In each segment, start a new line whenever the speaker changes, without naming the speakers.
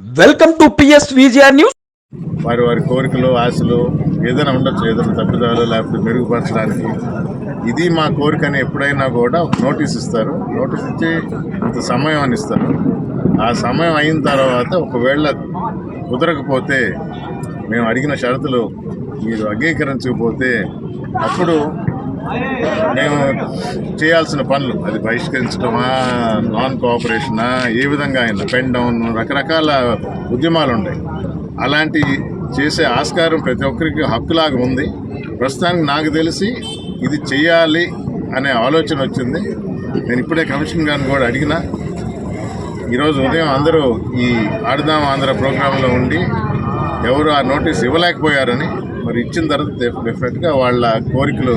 Welcome to PS VGR news.
వారి వారి కోరికలు ఆశలు ఏదైనా ఉండొచ్చు ఏదైనా తప్పిదాలు లేకపోతే మెరుగుపరచడానికి. ఇది మా కోరిక అని ఎప్పుడైనా కూడా నోటీస్ ఇస్తారు. నోటీస్ ఇచ్చి ఇంత సమయం అని ఇస్తారు. ఆ సమయం అయిన తర్వాత ఒకవేళ కుదరకపోతే మేము అడిగిన షరతులు మీరు అంగీకరించకపోతే అప్పుడు మేము చేయాల్సిన పనులు అది బహిష్కరించడమా నాన్ కోఆపరేషనా ఏ విధంగా అయినా పెన్ డౌన్ రకరకాల ఉద్యమాలు ఉన్నాయి అలాంటి చేసే ఆస్కారం ప్రతి ఒక్కరికి హక్కులాగా ఉంది. ప్రస్తుతానికి నాకు తెలిసి ఇది చేయాలి అనే ఆలోచన వచ్చింది. నేను ఇప్పుడే కమిషన్ గారిని కూడా అడిగిన ఈరోజు ఉదయం అందరూ ఈ ఆడదాం ఆంధ్ర ప్రోగ్రాంలో ఉండి ఎవరు ఆ నోటీస్ ఇవ్వలేకపోయారని మరి ఇచ్చిన తర్వాత డెఫినెట్గా వాళ్ళ కోరికలు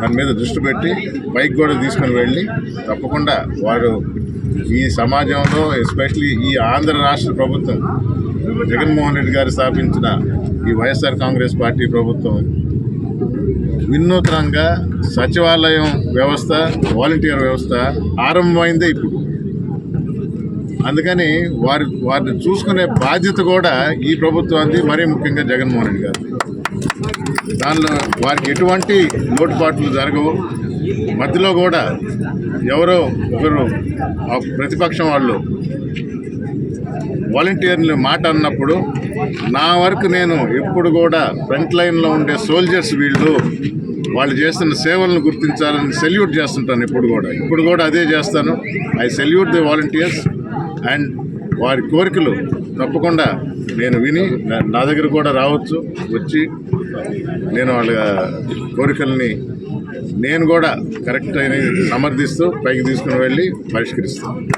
దాని మీద దృష్టి పెట్టి బైక్ కూడా తీసుకుని వెళ్ళి తప్పకుండా వారు ఈ సమాజంలో ఎస్పెషలీ ఈ ఆంధ్ర రాష్ట్ర ప్రభుత్వం జగన్మోహన్ రెడ్డి గారు స్థాపించిన ఈ వైఎస్ఆర్ కాంగ్రెస్ పార్టీ ప్రభుత్వం వినూత్నంగా సచివాలయం వ్యవస్థ వాలంటీర్ వ్యవస్థ ఆరంభమైందే ఇప్పుడు. అందుకని వారి వారిని చూసుకునే బాధ్యత కూడా ఈ ప్రభుత్వానికి మరీ ముఖ్యంగా జగన్మోహన్ రెడ్డి గారిది. దానిలో వారికి ఎటువంటి లోటుపాట్లు జరగవు. మధ్యలో కూడా ఎవరో ఒకరు ప్రతిపక్షం వాళ్ళు వాలంటీర్లు మాట అన్నప్పుడు నా వరకు నేను ఎప్పుడు కూడా ఫ్రంట్ లైన్లో ఉండే సోల్జర్స్ వీళ్ళు వాళ్ళు చేస్తున్న సేవలను గుర్తించాలని సెల్యూట్ చేస్తుంటాను ఇప్పుడు కూడా. ఇప్పుడు కూడా అదే చేస్తాను. I salute the volunteers. And వారి కోరికలు తప్పకుండా నేను విని నా- దగ్గర కూడా రావచ్చు వచ్చి నేను వాళ్ళ కోరికల్ని నేను కూడా కరెక్ట్ అయిన సమర్థిస్తూ పైకి తీసుకుని వెళ్ళి పరిష్కరిస్తాను.